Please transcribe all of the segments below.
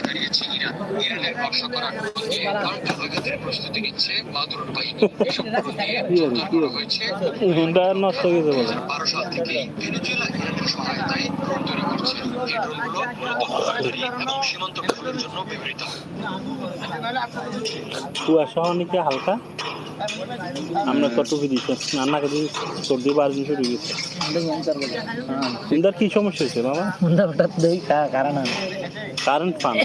পাশে দাঁড়িয়েছে ইরান ইরানের নকশা করা ড্রোন দিয়ে প্রস্তুতি নিচ্ছে বাদুর বাহিনী এসব দিয়ে করা হয়েছে। বারো সাল থেকে ভেনেজুয়েলা ইরানের সহায়তায় ড্রোন তৈরি করছে। এই ড্রোনগুলো মূলত এবং সীমান্ত টহলের জন্য ব্যবহৃত হয়। কুয়াশা অনেকে হালকা? আমরা তো টুপি দিচ্ছে রান্না করে সর্দি বার দিন শুরু গেছে ইন্দার কি সমস্যা হয়েছে বাবা? মুন্ডা হঠাৎ দেই কারণ কারেন্ট পান?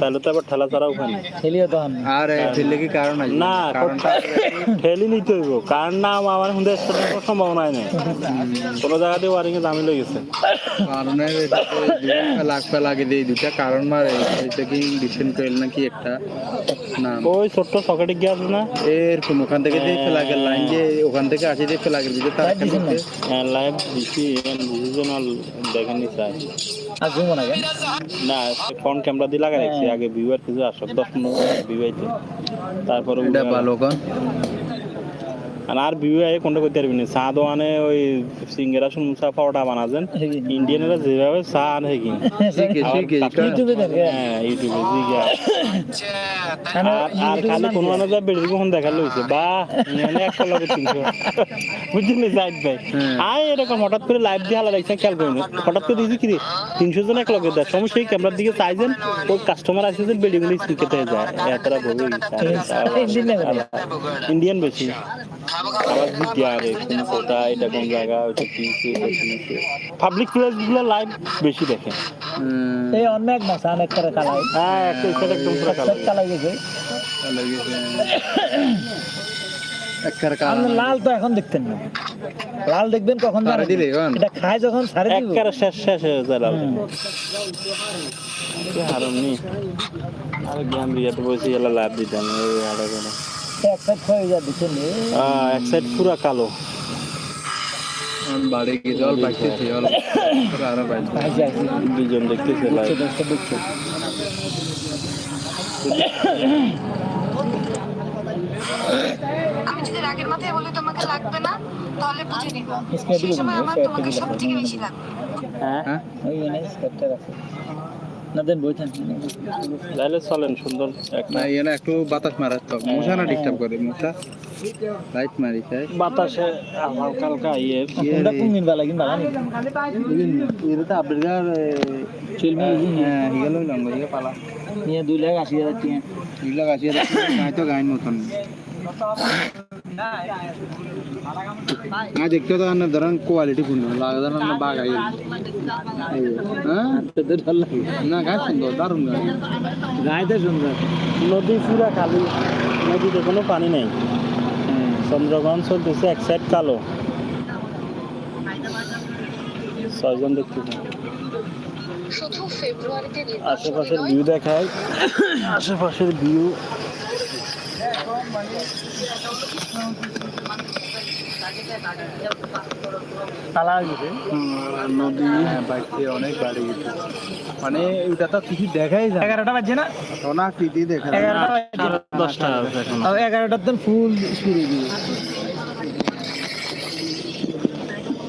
তাহলে তো আবার ঠেলা ছাড়া ওখানে খেলিও তখন আর ফেললে কি কারণ আছে? না ঠেলি নিতে হইব কারণ না আমার হুন্দে হুঁদের সম্ভাবনাই নেই। কোনো জায়গাতে ওয়ারিং এ দামি লেগেছে কারণের লাখ পা লাগে দেই দুটা কারণ মারে। এটা কি ডিসেন্ট কয়েল নাকি একটা? না। ওই ছোট্ট সকেটে গ্যাস না? এরকম ওখান থেকে দিয়ে ফেলা লাইন যে ওখান থেকে আসে দিয়ে ফেলা গেল যে তার? লাইভ দিছি ডিসিশনাল দেখেনি চাই আর ঘুমো না কেন? না ফ্রন্ট ক্যামেরা দিয়ে লাগা রাখছি আগে ভিউয়ার কিছু আসক দশ মিনিট ভিউয়াইতে তারপরে এটা ভালো কন আর আর ভিউ আই কোনটা করতে পারবি না। চা দোকানে ওই সিঙ্গেরা শুন চা পাওয়াটা বানাছেন ইন্ডিয়ানেরা যেভাবে চা আনে কি? ইউটিউবে দেখে। হ্যাঁ ইউটিউবে জিগা মানে আর আর খালি কোনো মানে যা বেড়ে কখন দেখা লইছে। বা মানে এক লগে তিনশো বুঝলি জাইদ ভাই? হ্যাঁ। আয় এরকম হঠাৎ করে লাইভ দিয়ে হালা রাখছে খেয়াল করিনি। হঠাৎ করে দেখছি কি তিনশো জন এক লগে দেয়। সমস্যা ক্যামেরার দিকে চাইছেন ওই কাস্টমার আসে যে বেডিং গুলি স্পিকে যায়। এতটা ইন্ডিয়ান বেশি। আবার আরে কোন এটা কোন জায়গা ওইটা কি পাবলিক প্লেসগুলো লাইভ বেশি দেখে এই অন্য এক মাস অনেক করে কালাই হ্যাঁ একটা একদম পুরো কালো সব কালাই গেছে। লাল তো এখন দেখতেন না। লাল দেখবেন কখন জানেন? এটা খায় যখন সারে দিব। একবারে শেষ শেষ হয়ে যায় লাল। হুম। হারম নি? আর জ্ঞান রিয়াতে বসে এলা লাভ দিতাম এই আড়ে করে। এক সাইড হয়ে যায়? আহ, এক সাইড পুরা কালো। বাড়ি গিয়ে জল পাইতেছি জল আরও পাইছে আইসি আইসি দুজন দেখতেছে লাইভ দেখছে দেখছে। আমি যদি রাগের মাথায় বলি তোমাকে লাগবে না তাহলে বুঝে নিব। সেই সময় আমার তোমাকে সব থেকে বেশি লাগবে। হ্যাঁ? হ্যাঁ ওই মানে স্কেটটা আছে। না দেন বইতেন তাহলে চলেন সুন্দর। না এখানে একটু বাতাস মারার তো। মশা না ডিস্টার্ব করে মশা লাইট মারি তাই? বাতাসে হালকা হালকা ইয়ে। কোনটা কোন দিন বেলা কিন্তু ভালো এটা তো আপনার চলবে হ্যাঁ হিগেল লঙ্গ দিকে পালা। নিয়ে দুই লাখ আশি হাজার টাকা এগুলো গাছিয়ে গাই তো গাইন মতন। না দেখতে আই হ্যাঁ তো ভালো লাগে না গাছ সুন্দর দারুণ গাছ গাইতে নদী পুরা খালি নদীতে কোনো পানি নেই চন্দ্রগ্রহণ চলতেছে এক সাইড কালো ছয়জন ফেব্রুয়ারিতে আশেপাশের ভিউ দেখায়। আশেপাশের ভিউ তালা হয়ে গেছে নদী হ্যাঁ বাইকতে অনেক বাড়ি গেছে। মানে ওটা তো কিছু দেখাই যায় এগারোটা বাজছে না? সোনা কৃতি দেখা এগারোটা দশটা আছে এখন। আর এগারোটার দিন ফুল শুরু দিয়ে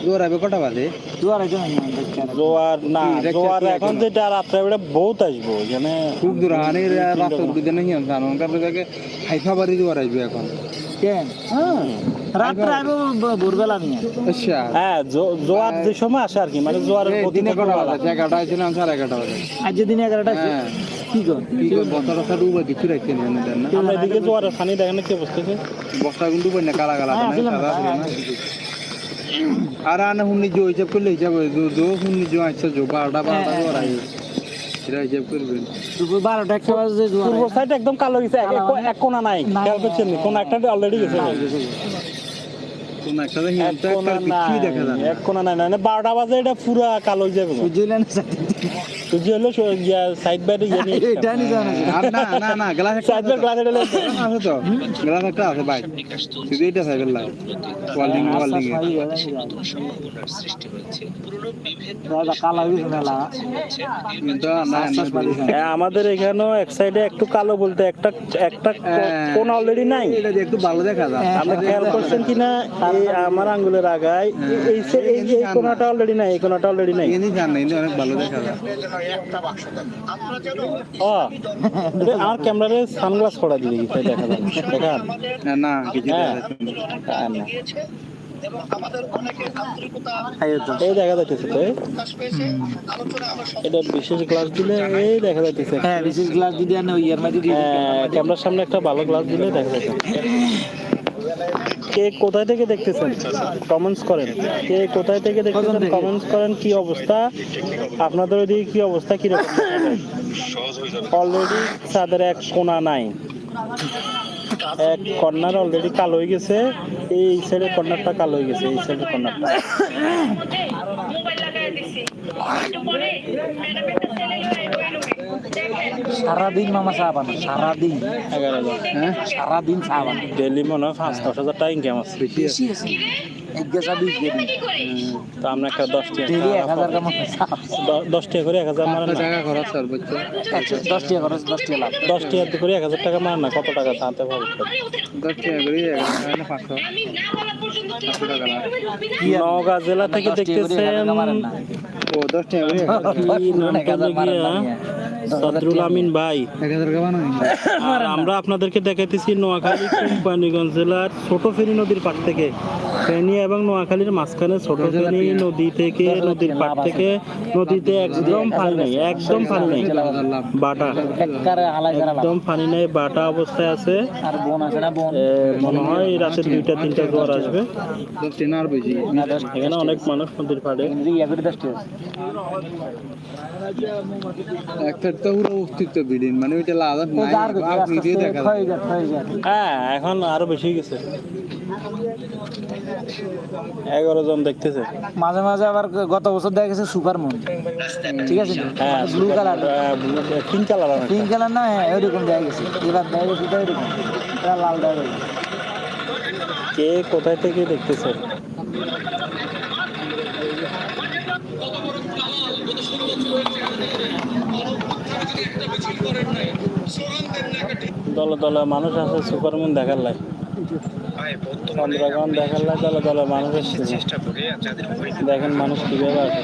জোর আবে কটা বাজে? জোয়ার জোয়ার না জোয়ার এখন? যেটা রাত্রে বহুত আসব এখানে খুব দূর আনে রাস্তা দুদিন জানো? কারণ কারণ হাইফা বাড়ি জোর আসবে এখন। কেন? হ্যাঁ রাত্রে আইবো ভোরবেলা নিয়ে আচ্ছা। হ্যাঁ জোয়ার যে সময় আসে আর কি মানে জোয়ারের এই গতিটা দিনে খুব কটা বাজে? এগারোটা ছিলাম সাড়ে এগারোটা বাজে। আজ দিন এগারোটা হ্যাঁ। কি কর? কি করে? বস্তা টস্তা ডুবে কিছু রাখছেন না না? আমরা এদিকে জোয়ারের পানি দেখেন কি অবস্থা বস্তা কিন্তু ডুবে না কালা কালা আর আনে হুন্নি জো হিসাব করলে হিসাব জো হুন্নি জো আচ্ছা জো বারোটা বারোটা এটা হিসাব করবেন? দুপুর বারোটা একটা বাজে পূর্ব সাইড একদম কালো গেছে এক- কোনা নাই। খেয়াল করছেন কোন একটা অলরেডি গেছে। কোন একটা দেখি এক কোনা নাই দেখা যায় এক কোনা নাই মানে বারোটা বাজে এটা পুরা কালো হয়ে যাবে বুঝলেন তুই হলো সাইড বাইরে ইয়ে নিয়ে এটা নিয়ে না না না গ্লাস একটা সাইড বাই গ্লাস এটা আছে তো। গ্লাস একটা আছে ভাই শুধু এটা লাগ এ সৃষ্টি হয়েছে পুরনো বিভিন্ন কালা হয়ে মেলা। কিন্তু না না হ্যাঁ, আমাদের এখানেও এক সাইডে একটু কালো বলতে একটা একটা হ্যাঁ। কোন অলরেডি নাই। এটা একটু ভালো দেখা যায় আপনি খেয়াল করছেন কিনা এই আমার আঙ্গুলের আগায়। এই এই এই কোনাটা অলরেডি নাই এই কোনাটা অলরেডি নাই। এনে জান না এনে অনেক ভালো দেখা যায় আমার ক্যামেরারে সানগ্লাস পরা দিয়ে গেছে দেখা যায় দেখা। না, না কিছু হ্যাঁ। দেখা যাচ্ছে তো। আমরা এটা বিশেষ গ্লাস দিলে এই দেখা যাইতেছে। হ্যাঁ বিশেষ গ্লাস যদি ইয়ার। হ্যাঁ, ক্যামেরার সামনে একটা ভালো গ্লাস দিলে দেখা যাচ্ছে কে কোথায় থেকে দেখতেছেন? কমেন্টস করেন। কে কোথায় থেকে দেখতেছেন? কমেন্টস করেন কি অবস্থা? আপনাদের ওইদিকে কি অবস্থা? কি রকম অলরেডি চাঁদের এক কোনা নাই। এক কর্নার অলরেডি কালো হয়ে গেছে। এই সাইডের কর্নারটা কালো হয়ে গেছে এই সাইডের কর্নারটা। সারাদিন মামা চা বানো সারাদিন। এগারো হাজার হ্যাঁ? সারাদিন চা বানো ডেলি মনে হয় পাঁচ দশ হাজার টাকা ইনকাম আছে। বেশি আছে। এক গেছা বিশ দেবি তো আমরা একটা দশ টাকা ডেলি এক হাজার কেমন দশ টাকা করে এক হাজার মারেন না। টাকা খরচ সর্বোচ্চ দশ টাকা খরচ দশ টাকা লাভ। দশ টাকা করে এক হাজার টাকা মারেন না কত টাকা ভালো দশ করে এক হাজার পাঁচশো। নওগাঁ জেলা থেকে দেখতেছেন হাজার মারেন না। ও দশ টাকা। করে সদরুল আমিন ভাই। আর আমরা আপনাদেরকে দেখাইতেছি নোয়াখালী কোম্পানিগঞ্জ জেলার ছোট ফেনী নদীর পাড় থেকে। ফেনী এবং নোয়াখালীর মাঝখানে ছোট ফেনী নদী থেকে, নদীর পাড় থেকে। নদীতে একদম পানি নেই, একদম পানি নেই। বাটা। একদম পানি নেই, বাটা অবস্থায় আছে। মনে হয় রাতে দুইটা, তিনটা জোয়ার আসবে। এখানে অনেক মানুষ নদীর পাড়ে। একটা পুরো অস্তিত্ব বিলীন মানে ওইটা নাই দেখা। হ্যাঁ এখন আরও বেশি গেছে। এগারো জন দেখতেছে। মাঝে মাঝে আবার গত বছর দেখা গেছে সুপার মুন। ঠিক আছে? হ্যাঁ blue colour pink colour pink colour না হ্যাঁ ওইরকম দেখা গেছে। এবার দেখা গেছে ওইরকম। লাল দেখা কে কোথায় থেকে দেখতেছে? দলে দলে মানুষ আছে সুপারম্যান দেখার লাগে চন্দ্রগ্রহণ দেখার লাগে দলে দলে মানুষ আছে। দেখেন মানুষ কীভাবে আসে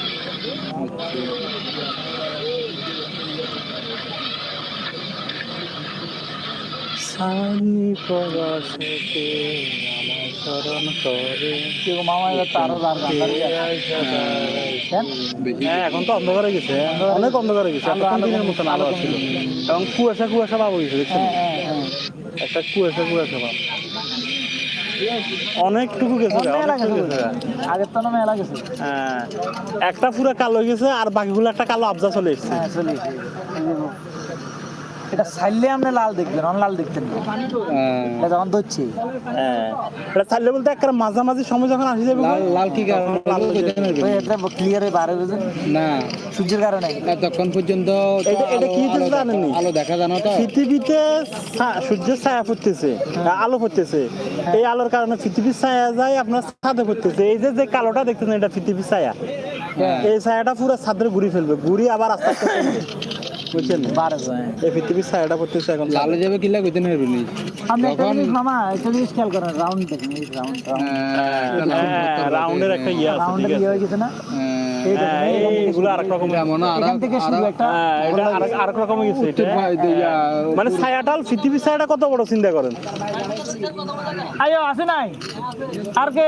সানি আমার স্মরণ করে। কেউ মামা এবার তারও রাত গান্ধার হ্যাঁ এখন তো অন্ধকার হয়ে গেছে অনেক অন্ধকার হয়ে গেছে দিনের মতন আলো ছিল। এবং কুয়াশা কুয়াশা ভাব হয়ে গেছে দেখছেন? হ্যাঁ হ্যাঁ হ্যাঁ। একটা কুয়াশা কুয়াশা ভাব অনেকটুকু গেছে। আগের তো মেলা গেছে। হ্যাঁ একটা পুরো কালো হয়ে গেছে আর বাকিগুলো একটা কালো আবজা চলে এসছে। হ্যাঁ চলে এটা ছাইলে আপনি লাল দেখবেন অন লাল দেখতেন না। হ্যাঁ। এটা যখন ধরছে। হ্যাঁ। এটা চাইলে বলতে একটা মাঝামাঝি সময় যখন আসি যাবে লাল কি কারণ? লাল হয়ে এটা ক্লিয়ারে বাড়ে বুঝেন না। সূর্যের কারণে। তখন পর্যন্ত এটা- কি হইতেছে আলো দেখা জানো তো। পৃথিবীতে সূর্যের ছায়া পড়তেছে আলো পড়তেছে। এই আলোর কারণে পৃথিবীর ছায়া যায় আপনার ছাদে পড়তেছে। এই যে যে কালোটা দেখতেছেন এটা পৃথিবীর ছায়া। হ্যাঁ। এই ছায়াটা পুরো ছাদের ঘুরি ফেলবে। ঘুরি আবার আস্তে আস্তে। বুঝছেন? বাড়ে যায় এই পৃথিবীর ছায়াটা পড়তেছে এখন। লালে যাবে কিলা কইতে না রুনি আপনি একটা জিনিস মামা একটা জিনিস খেয়াল করেন রাউন্ড দেখেন এই রাউন্ড হ্যাঁ, রাউন্ডের একটা ইয়ে আছে রাউন্ডে ইয়ে হয়ে গেছে না? এই হ্যাঁ, এই এই- হ্যাঁ হয়ে। মানে মানে ছায়াটা পৃথিবীর ছায়াটা কত বড় চিন্তা করেন? আয়ো আসে নাই? আর কে?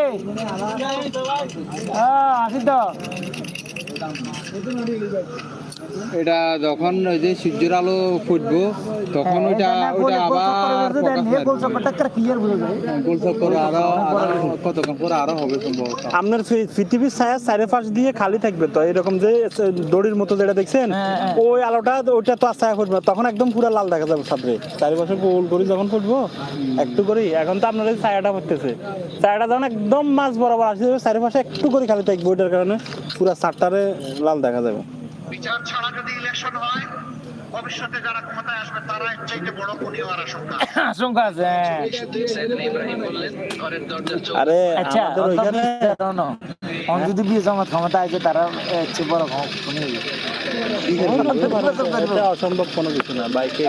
হ্যাঁ আসি তো। এটা যখন ওই যে সূর্যের আলো ফুটবো তখন ওইটা ওইটা আবার গোল চক্কর আরও কতক্ষণ পরে আরও হবে সম্ভবত। আপনার পৃথিবীর ছায়া চারিপাশ দিয়ে খালি থাকবে তো এরকম যে দড়ির মতো যেটা দেখছেন হ্যাঁ, হ্যাঁ। ওই আলোটা ওইটা তো আর ছায়া ফুটবে তখন একদম পুরো লাল দেখা যাবে চারিপাশে গোল করে যখন ফুটবো একটু করেই এখন তো আপনার ছায়াটা ফুটতেছে। ছায়াটা যখন একদম মাছ বরাবর আসে চারিপাশে একটু করে খালি থাকবে ওইটার কারণে পুরো চারটারে লাল দেখা যাবে। বিচার ছাড়া যদি ইলেকশন হয় ভবিষ্যতে যারা ক্ষমতায় আসবে তারা এর চাইতে বড় কোনি হওয়ার আশঙ্কা আশঙ্কা আছে হ্যাঁ। আরে আচ্ছা আমাদের ওইখানে অন যদি বিয়ে জমা ক্ষমতা আছে তারা এর চেয়ে বড় ক্ষম- হয়ে হইবে। এটা অসম্ভব কোনো কিছু না বাইকে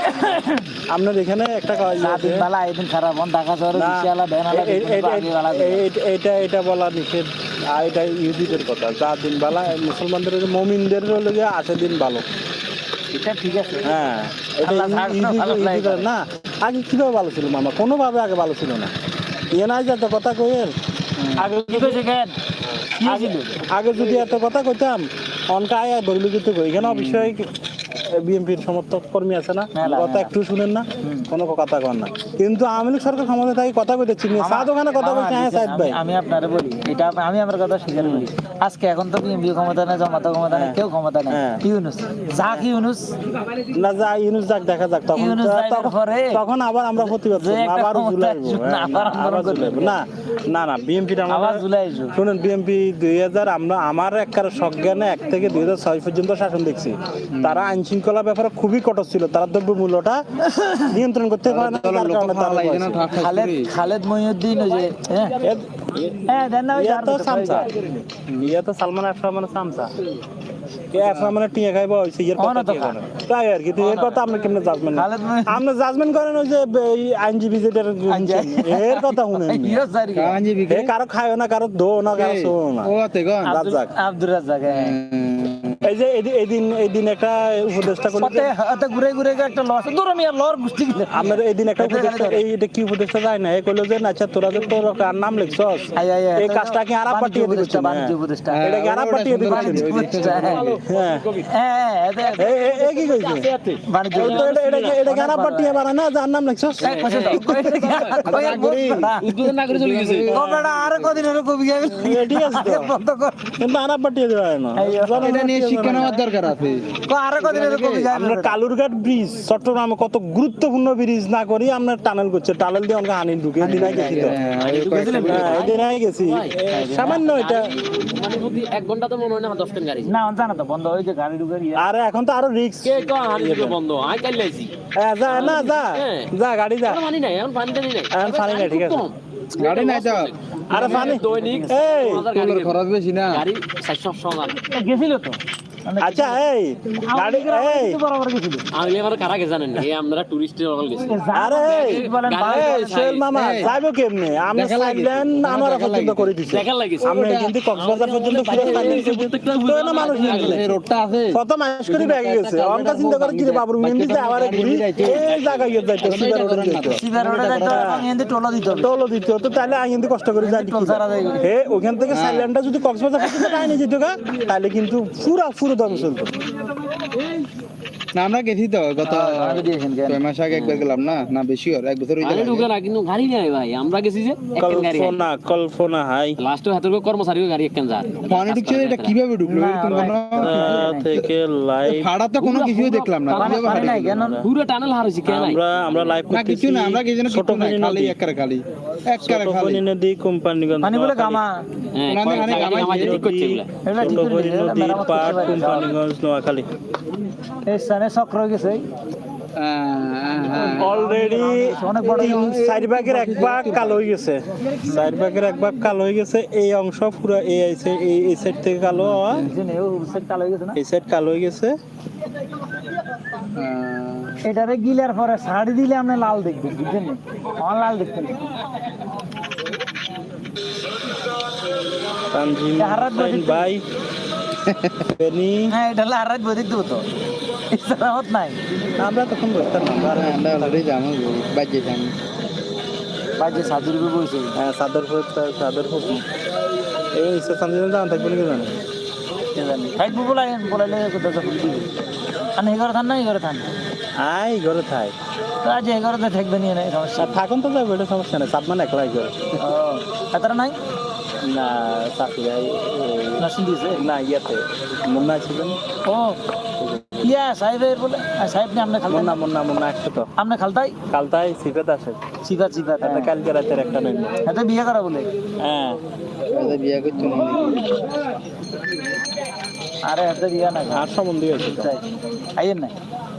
আপনার এখানে একটা কাজ রাত আছে। বেলা এদিন খারাপ ঢাকা শহরে না, রিক্সাওয়ালা ভ্যানওয়ালা এ- এ- এটা- এটা- এটা এটা এটা বলা নিষেধ। আর এটা ইহুদিদের কথা। যা দিন বালা মুসলমানদের মমিনদের হলো আসে দিন ভালো। এটা ঠিক আছে। হ্যাঁ না আগে কীভাবে ভালো ছিল মামা? কোনোভাবে আগে ভালো ছিল না। ইয়ে নাই যে কথা কইের আগে কি কইছে কেন? কি আগে হয়েছিল? আগে যদি এত কথা কইতাম অনকা দলীয় কিন্তু এখানে অবশ্যই বিএনপির সমর্থক কর্মী আছে না। কথা একটু শুনেন না। কোনো কথা কন না। কিন্তু আওয়ামী লীগ সরকার ক্ষমতা থাকে কথা কইতে চিনি সাদ ওখানে কথা বলছে হ্যাঁ সাহেব ভাই। আমি আপনারে বলি এটা আমি আমার কথা স্বীকার করি। আজকে এখন তো বিএমপি ক্ষমতা নেই জমাতা ক্ষমতা নেই কেউ ক্ষমতা নেই। হ্যাঁ। ইউনুস যাক ইউনুস। না যা ইউনুস যাক দেখা যাক তখন তখন- পরে তখন আবার আমরা প্রতিবাদ করব আবার না, হ্যাঁ, না, না না বিএনপির আবার আমার জুলাই। শুনুন বিএনপি দুই হাজার আমরা আমার একবার সজ্ঞানে এক থেকে দুই হাজার ছয় পর্যন্ত শাসন দেখছি। তারা আইন শৃঙ্খলা ব্যাপারে খুবই কঠোর ছিল তারা দ্রব্য মূল্যটা নিয়ন্ত্রণ করতে পারে না খালেদ খালেদ মহিউদ্দিন ওই যে হ্যাঁ। হ্যাঁ দেন না ওই ইয়া তো ইয়া সালমান আফরামানের চামচা। কে আফরামানের টিয়া খাইব হইছে ইয়ের কথা তো কে তাই আর কি তো এর কথা আপনি কেমনে জাজমেন্ট খালেদ আপনি জাজমেন্ট করেন ওই যে এই আইনজীবী যেটার এর কথা শুনেন ইয়ে কারও খায় না কারও ধো না কারও শো না। ও তে গন আব্দুল- রাজ্জাক। আব্দুর রাজ্জাক হ্যাঁ। এই যে এদি- এদিন এদিন একটা উপদেষ্টা করল ওতে ঘুরে ঘুরে একটা লস দূর আমি আর লর গুষ্টি আপনার এদিন একটা উপদেষ্টা এই এটা কি উপদেষ্টা যায় না? এ কইলো যে আচ্ছা তোরা যে তোর কার নাম লিখছস আই, আই, আই, এই কাজটা কি পাঠিয়ে উপদেষ্টা, দিচ্ছেন বাণিজ্য উপদেষ্টা। এটা কি দিচ্ছেন বাণিজ্য উপদেষ্টা, হ্যাঁ। হ্যাঁ। হ্যাঁ, এতে- এ এ- এ কি কইছে? বাণিজ্য এই এটা এটা এটা কি আরাপ পাঠিয়ে বানায় না যার নাম লিখছস? এই আর আরে কদিন হলো কবি গেল। ঠিক আছে। বন্ধ কর। কিন্তু আরাপ পাঠিয়ে দেওয়া না। এটা নিয়ে শিক্ষা নেওয়ার দরকার আছে কো আরে কদিন হলো কবি গেল। আমরা কালুরঘাট ব্রিজ চট্টগ্রামে কত গুরুত্বপূর্ণ ব্রিজ না করি আমরা টানেল করছে টানেল দিয়ে আমাকে হানি ঢুকে এদিন আগে গেছি তো হ্যাঁ আগে গেছি সামান্য এটা মানে এক ঘণ্টা তো মনে হয় না দশ টন গাড়ি না জানা তো বন্ধ হয়েছে গাড়ি ঢুকে ইয়ে। এখন তো আরও রিক্স কে কো হানি থেকে বন্ধ আই কাল যা না যা হ্যাঁ। যা গাড়ি যা পানি নাই এখন পানি টানি নাই এখন পানি নাই, ঠিক আছে। গাড়ি নাই তো আরে পানি দৈনিক এই খরচ বেশি না গাড়ি চারশো সমান গেছিল তো মানে আচ্ছা এই গাড়ি আমি আমার কারা গে জানেন? এই আমরা টুরিস্টের অকল গেছি। আরে এই, কি বলেন গাড়ি- ভাই? এই সোহেল মামা যাইবো কেমনে? আমি সাইলেন আনোয়ারা পর্যন্ত করে দিছি। দেখার লাগিছে আমি কিন্তু কক্সবাজার পর্যন্ত পুরো সাইলেন না মানুষ এই রোডটা আছে কত মাস করে ব্যাগে গেছে। অনকা চিন্তা করে কি বাবুর মেহেন্দি যে আবার ঘুরি এই জায়গায় গিয়ে যাইতে সিধা রোডে যাইতে সিবার রোডে যাইতে হবে এবং এখান টোলা দিতে হবে। টোলো দিতে হতো তাহলে আমি কিন্তু কষ্ট করে যাই হে ওখান থেকে যদি কক্সবাজার পর্যন্ত টাইনে যেত তাহলে কিন্তু পুরা পুরো দমে চলতো না আমরা গেছি তো গত দিয়েছেন কেন? ছয় মাস আগে একবার গেলাম না? না বেশি আর এক বছর হয়ে আরে ঢুকে না কিন্তু গাড়ি নাই ভাই আমরা গেছি যে কল্পনা কল্পনা হাই। লাস্টে হাতের কর্মচারী গাড়ি একখান যা ফোনে ঢুকছে এটা কীভাবে ঢুকলো? এরকম থেকে লাইভ ভাড়া তো কোনো কিছুই দেখলাম না কেন পুরো টানেল হারাইছি কে নাই? আমরা আমরা লাইভ না কিছু না আমরা কিছু না ছোট কিছু খালি নদী একবারে খালি একবারে খালি। নদী কোম্পানিগঞ্জ পানি বলে গামা। হ্যাঁ জায়গায় নামাইছে, আমাদের ঠিক করছে এগুলা। ছোট নদী পাট কোম্পানিগঞ্জ নোয়াখালী এই স্থানে চক্র গেছে। অলরেডি চার ভাগের এক ভাগ কালো হয়ে গেছে। চার ভাগের এক ভাগ কালো হয়ে গেছে এই অংশ পুরো এই আইছে এই এই সাইড থেকে কালো এই সাইড কালো হয়ে গেছে না? এই সাইড কালো হয়ে গেছে। এটারে গিলার পরে শাড়ি দিলে আপনি লাল দেখবেন বুঝছেন? আমার লাল দেখবেন। তানজিম ভাই। ফেনী হ্যাঁ এটা লাল রাত বই হতো ইসলামত নাই। আমরা তখন বসতাম না আমরা আমরা অলরেডি যাব বাজে যাব বাজে সাধু রূপে বইছে হ্যাঁ সাদরপুর সাদরপুর এই ইসে তানজিম জানা থাকবে নাকি জানে? থাকব বলাই বলাইলে কোথাও যখন দিবে। আর এই ঘরে থান না এই ঘরে থান। আই ঘরে থাই তো আজ এই ঘরে থাকবে নিয়ে নাই সমস্যা থাকুন তো যাবে এটা সমস্যা নেই সাতমান একলাই করে ও এতটা নাই? না চাকরি নার্সিং দিয়েছে না ইয়াতে। মুন্না ছিলেন ও ইয়া সাহেবের বলে? সাহেব নি আপনি খালতাই মুন্না মুন্না মুন্না একশো তো। আপনি খালতাই কালতাই সিফেত আছে সিফাত সিফাত এটা কালকে রাতের একটা নইল এত বিয়ে করা বলে? হ্যাঁ। বিয়ে করছ না? আরে হাতে বিয়ে না। আর সম্বন্ধ তো তাই আইয়েন না।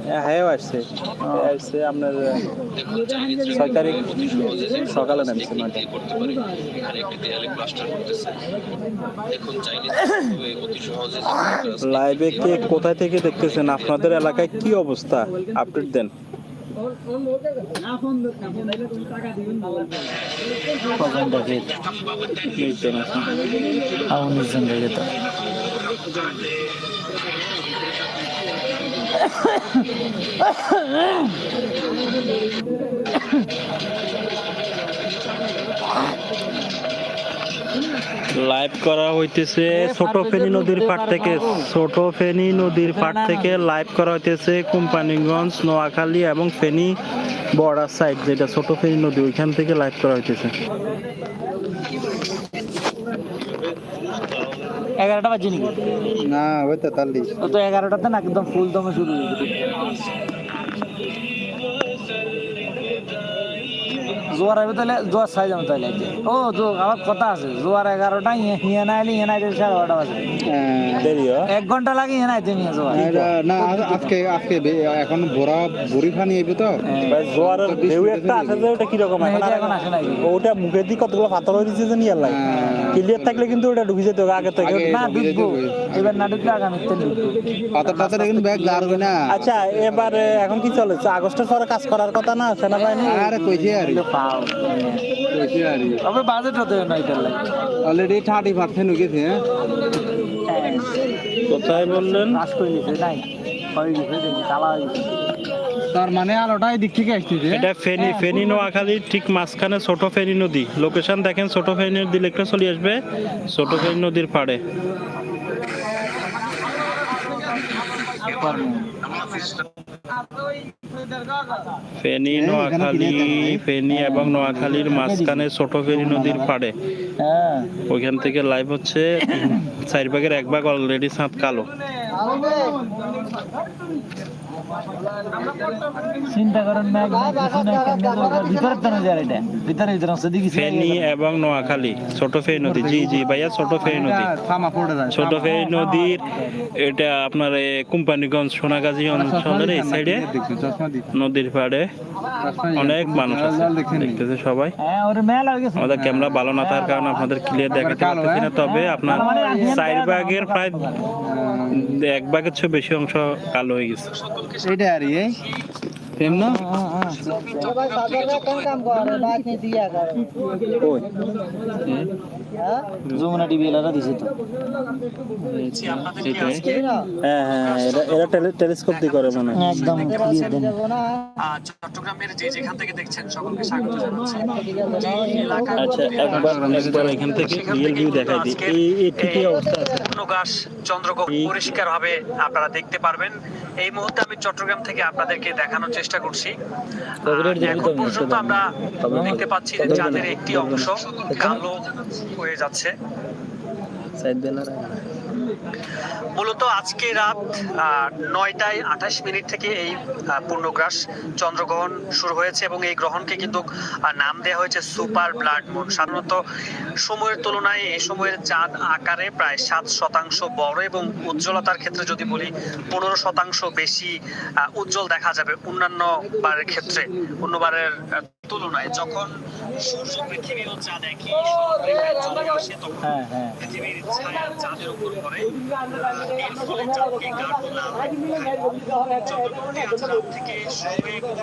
হ্যাঁ আসছে। আসছে, আপনার ছয় তারিখ সকালে নামছে নয়টা লাইভে কে কোথায় থেকে দেখতেছেন? আপনাদের এলাকায় কি অবস্থা? আপডেট দেন। কখন দেখে দেখছেন এখন। উনিশ জন দেখে তো লাইভ করা হইতেছে ছোট ফেনী নদীর পাড় থেকে, ছোট ফেনী নদীর পাড় থেকে লাইভ করা হইতেছে কোম্পানিগঞ্জ, নোয়াখালী এবং ফেনী বর্ডার সাইড, যেটা ছোট ফেনী নদী, ওইখান থেকে লাইভ করা হইতেছে। এগারোটা বাজে নাকি? না ওই তো তেতাল্লিশ ও তো এগারোটাতে না একদম ফুল দমে শুরু হয়ে জোয়ার আইবে তাহলে জোয়ার সাই যাব তাহলে। ও জো আমার কথা আছে। জোয়ার এগারোটা ইয়ে হিয়ে না এলে ইয়ে না আইতে সাড়ে বারোটা বাজে। এক ঘণ্টা লাগে ইয়ে না আইতে নিয়ে জোয়ার না আজকে আজকে এখন ভরা বড়ি খানি আইবে তো। জোয়ারের ঢেউ একটা আছে যে ওটা কীরকম না, এখন আসে নাই। ওটা মুখের দিকে কতগুলো পাথর হয়ে দিচ্ছে যে নিয়ে লাগে। ক্লিয়ার থাকলে কিন্তু ওটা ঢুকে যেত আগে থেকে না ঢুকে ঢুকবো। এবার না ঢুকলে আগামীতে ঢুকবো পাতা টাতা এখন ব্যাগ দাঁড়বে না। আচ্ছা এবারে এখন কি চলেছে আগস্টের পরে কাজ করার কথা না সেনাবাহিনী? আরে কইছে আর তবে বাজেট হতে না এটার লাগে অলরেডি থার্টি পার্সেন্ট হয়ে গেছে হ্যাঁ? কোথায় বললেন? নাশ করে নিছে নাই। হয়ে গেছে দেখি তালা হয়ে গেছে। তার মানে আলোটা এই দিক থেকে আসতেছে এটা ফেনী ফেনী নোয়াখালীর ঠিক মাঝখানে ছোট ফেনী নদী। লোকেশন দেখেন ছোট ফেনী নদী লিখলে চলে আসবে। ছোট ফেনী নদীর পাড়ে। ফেনী নোয়াখালী ফেনী এবং নোয়াখালীর মাঝখানে ছোট ফেনী নদীর পাড়ে। হ্যাঁ। ওইখান থেকে লাইভ হচ্ছে চারিভাগের এক ভাগ অলরেডি সাঁত কালো চিন্তা করেন না ভিতরে তো না এটা। ভিতরে ভিতরে আছে ফেনী এবং নোয়াখালী ছোট ফেনী নদী। জি জি ভাইয়া ছোট ফেনী নদী। থামা পড়ে যায় ছোট ফেনী নদীর এটা আপনার কোম্পানিগঞ্জ সোনাগাজী অঞ্চলের এই সাইডে দেখছি চশমা দিচ্ছি নদীর পাড়ে অনেক মানুষ আছে। দেখতেছে সবাই। হ্যাঁ ওরে মেলা হয়ে গেছে। আমাদের ক্যামেরা ভালো না থাকার কারণে আপনাদের ক্লিয়ার দেখাতে পারতেছি না তবে আপনার চার ভাগের প্রায় এক ভাগের চেয়ে বেশি অংশ কালো হয়ে গেছে। এইটা আর এই? সেম না? যমুনা টিভি এলাকা দিছে তো। হ্যাঁ হ্যাঁ এরা এরা টেলিস্কোপ দিয়ে করে মনে হয়। একদম চট্টগ্রামের যে যেখান থেকে দেখছেন সকলকে স্বাগত জানাচ্ছি। আচ্ছা একবার একবার এখান থেকে রিয়েল ভিউ দেখাই দিই। এই এই ঠিকই অবস্থা আছে। পূর্ণগাস চন্দ্রগড় পরিষ্কার ভাবে আপনারা দেখতে পারবেন। এই মুহূর্তে আমি চট্টগ্রাম থেকে আপনাদেরকে দেখানোর চেষ্টা করছি। এখন পর্যন্ত আমরা দেখতে পাচ্ছি যে চাঁদের একটি অংশ কালো হয়ে যাচ্ছে। মূলত আজকে রাত নয়টায় আঠাশ মিনিট থেকে এই পূর্ণগ্রাস চন্দ্রগ্রহণ শুরু হয়েছে এবং এই গ্রহণকে কিন্তু নাম দেওয়া হয়েছে সুপার ব্লাড মুন। সাধারণত সময়ের তুলনায় এই সময়ের চাঁদ আকারে প্রায় সাত শতাংশ বড় এবং উজ্জ্বলতার ক্ষেত্রে যদি বলি, পনেরো শতাংশ বেশি উজ্জ্বল দেখা যাবে অন্যান্য বারের ক্ষেত্রে, অন্যবারের তুলনায়। যখন সূর্য পৃথিবী চাঁদ একই হ্যাঁ পৃথিবীর ছায়া চাঁদের উপর পড়ে এর ফলে চাঁদকে গাঢ় লাল চন্দ্রগ্রহণটি থেকে শুরু গেল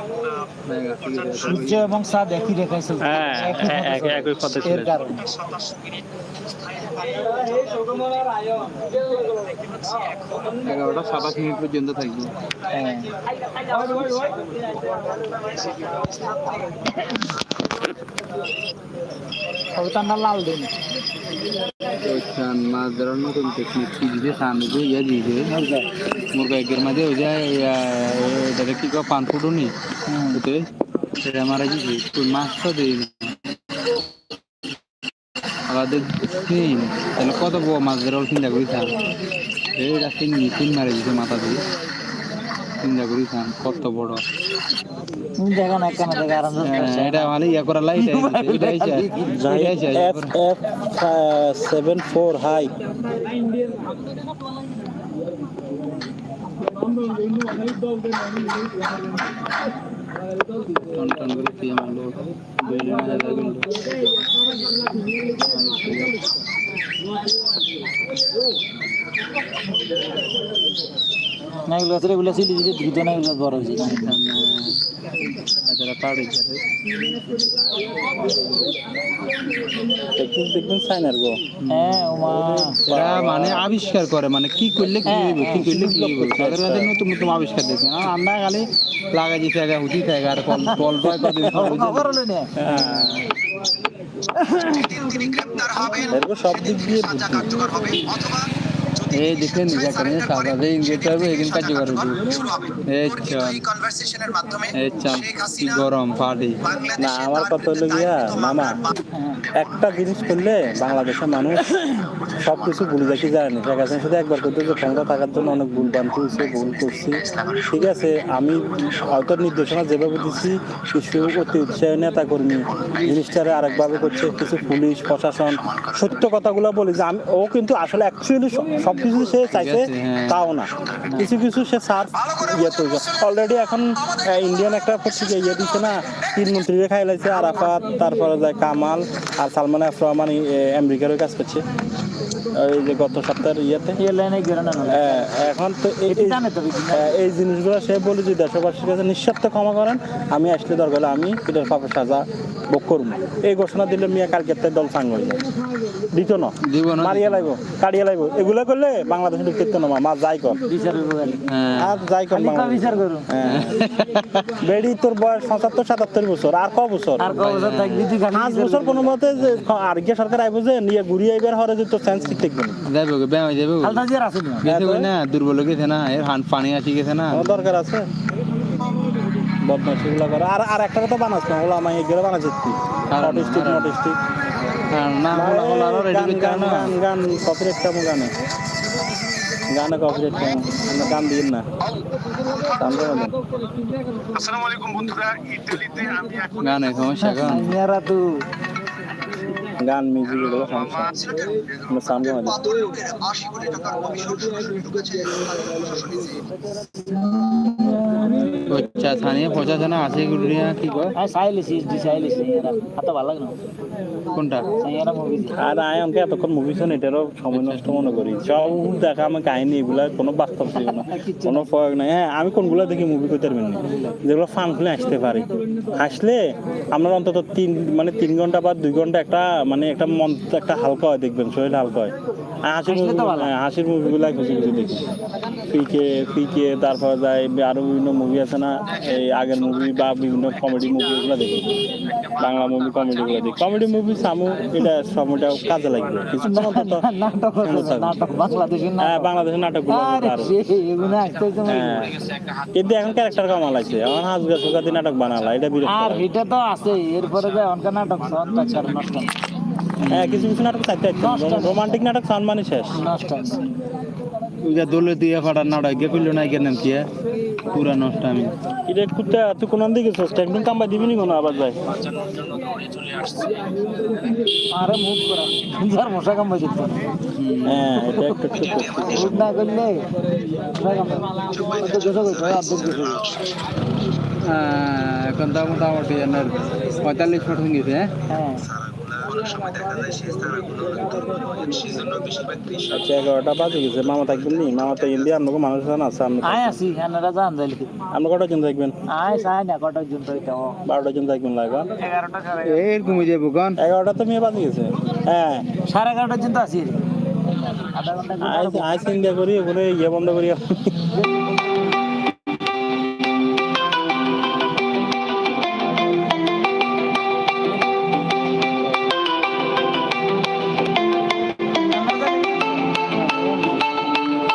সূর্য এবং চাঁদ একই রেখায় চলছে হ্যাঁ একই এর কারণে। সাতাশ মিনিট এগারোটা সাতাশ মিনিট পর্যন্ত থাকবে। হ্যাঁ। কবিতার লাল দিন। ওইখান মাছ ধরার নতুন টেকনিক কি দিছে? সামনে যে ইয়া দিছে। মুরগা একের মাঝে ওই যায় এটাকে কি কয় পান ফুটো নি ওতে সেটা মারা দিছে তো মাছ তো দেই আমাদের তিন তাহলে কত বড় মাছ ধরার চিন্তা করি তিন মারা দিছে মাথা দিয়ে। চিন্তা করি কত বড়? দেখো না কেন দেখে আরাম হ্যাঁ, এটা মানে ইয়া করা light F F seven four high টন টন করে। খেয়ে মারলো বেলে না যাবে কিন্তু না এগুলো আছে এগুলো সিলি দিতে দ্রুত না এগুলো বড় হয়েছে। তারা পাড়ে যাবে। টেকনিক দেখবেন চাইনার গো। হ্যাঁ ওমা এরা মানে আবিষ্কার করে মানে কি করলে কি হইব কি করলে কি হইব। তাদের কাছে নতুন নতুন আবিষ্কার দেখে আর আমরা খালি আগে হুতি থাকে আর কল কল পায় কদিন খবর হলো না। সব দিক দিয়ে বুদ্ধি এই দেখেন এখানে সাদা যে হবে এখানে কার্যকর হইব এই চল। এই চল কি গরম পার্টি। না আমার কথা হলো গিয়া মামা একটা জিনিস করলে বাংলাদেশের মানুষ সব কিছু ভুলে যাকে যায় না শেখ হাসিনা শুধু একবার করতে যে ক্ষমতা থাকার জন্য অনেক ভুল বান করছে ভুল করছি। ঠিক আছে আমি হয়তো নির্দেশনা যেভাবে দিচ্ছি কিছু অতি উৎসাহী নেতা কর্মী জিনিসটারে আরেকভাবে করছে কিছু পুলিশ প্রশাসন। সত্য কথাগুলো বলি যে আমি ও কিন্তু আসলে অ্যাকচুয়ালি সব কিছু সে চাইছে হ্যাঁ। তাও না। কিছু কিছু সে সার্চ ইয়ে তৈরি অলরেডি এখন ইন্ডিয়ান একটা পত্রিকা ইয়ে দিচ্ছে না তিন মন্ত্রীরা খাই লাইছে আরাফাত তারপরে যায় কামাল আর সালমান এফ রহমান আমেরিকারও কাজ করছে। এই যে গত সপ্তাহের ইয়েতে। হ্যাঁ, এখন তো এই- জিনিসগুলো সে বলে যে দেশবাসীর কাছে নিঃস্বার্থ ক্ষমা করেন আমি আসলে দরকার হলে আমি পিটার পাপের সাজা ভোগ করব এই ঘোষণা দিলে মিয়া কালকে দল সাঙ্গ হয়ে যায় দিত না। মারিয়া লাগবো কাড়িয়া লাগবো এগুলো করলে বাংলাদেশে ঢুকতে না মা যাই কর। হ্যাঁ। আর যাই কর। বিচার হ্যাঁ। বেডি তোর বয়স পঁচাত্তর সাতাত্তর বছর আর ক বছর? তুই পাঁচ বছর কোনো মতে আর গিয়ে সরকার আইব যে নিয়ে ঘুরিয়ে এবার হরে যে তোর সেন্স ঠিক থাকবে যাইব ব্যায়াম যাইব হালদা আছে না? দুর্বল গেছে না? এর হান পানি আসি গেছে না? দরকার আছে? বদমাশি গুলা করে। আর আর একটা কথা বানাস না ওলা আমি এগুলো বানাচ্ছি কারণ- অটিস্টিক আর না হলা আরও রেডি করতে না গান গান কপিরাইট কামো গানে গানে কপিরাইট কামো আমরা গান দিন না। আসসালামু আলাইকুম বন্ধুরা ইতালিতে আমি এখন গানে সমস্যা গান। ইয়ারা তো গান মিউজিক এগুলো সমস্যা। আমরা সামনে বলেন স্থানীয় প্রশাসন আছে গুলিয়া কি কয়? আই সাইলেছি দি সাইলেছি ভালো লাগে না। কোনটা? আর আয় আমাকে এতক্ষণ মুভি শোন এটারও সময় নষ্ট মনে করি। সব দেখা আমার কাহিনী এগুলা কোনো বাস্তব ছিল না কোনো প্রয়োগ নাই। হ্যাঁ আমি কোনগুলো দেখি মুভি করতে পারবেন না। যেগুলো ফান খুলে আসতে পারি। হাসলে আপনার অন্তত তিন মানে তিন ঘণ্টা বা দুই ঘণ্টা একটা মানে একটা মন একটা হালকা হয় দেখবেন শরীর হালকা হয়। হাসির। হাসির মুভিগুলো খুশি খুশি দেখি। পিকে পিকে তারপর যায় আরও বিভিন্ন মুভি আছে না? এই আগের মুভি বা বিভিন্ন কমেডি মুভি এগুলো দেখি। বাংলা মুভি কমেডি গুলো দেখি। কমেডি মুভি সামু এটা সময়টা কাজে লাগবে। কিছু নাটক নাটক বাংলাদেশের হ্যাঁ নাটক বাংলাদেশের তো হ্যাঁ। কিন্তু এখন ক্যারেক্টার কমা লাগছে। এখন হাজগা সুগাদি নাটক বানালা এটা বিরক্ত। আর এটা তো আছে এরপরে যে অনকা নাটক নষ্ট। হ্যাঁ কিছু কিছু নাটক চাইতে রোমান্টিক নাটক সম্মানই শেষ। নষ্ট ওইটা দলে দিয়ে ফাটার নাটক গে কইলো না কেন কি পুরা নষ্ট আমি এটা কুত্তা তুই কোন দিকে চোস একদম কাম্বাই দিবি নি কোনো আবার ভাই? আরে মুভ করা। যার মশা কাম বাজিত হ্যাঁ এটা একটু একটু না করলে মশা কাম তো গেছো গেছো আব্দুল তো আচ্ছা এগারোটা বাজে গেছে মামা থাকবেন নি? মামা তো ইন্ডিয়া আপনাকে মানুষ আছে আপনি আয় আসি জান যাইলি। আপনি কটা জন থাকবেন? আয় সাই না কটার জন্য এটা বারোটা জন থাকবেন লাগা এগারোটা এরকম যাব গান। এগারোটা তো মেয়ে বাজে গেছে। হ্যাঁ। সাড়ে এগারোটার জন্য আসি আধা ঘণ্টা আইস আইস ইন্ডিয়া করি ওখানে ইয়ে বন্ধ করি।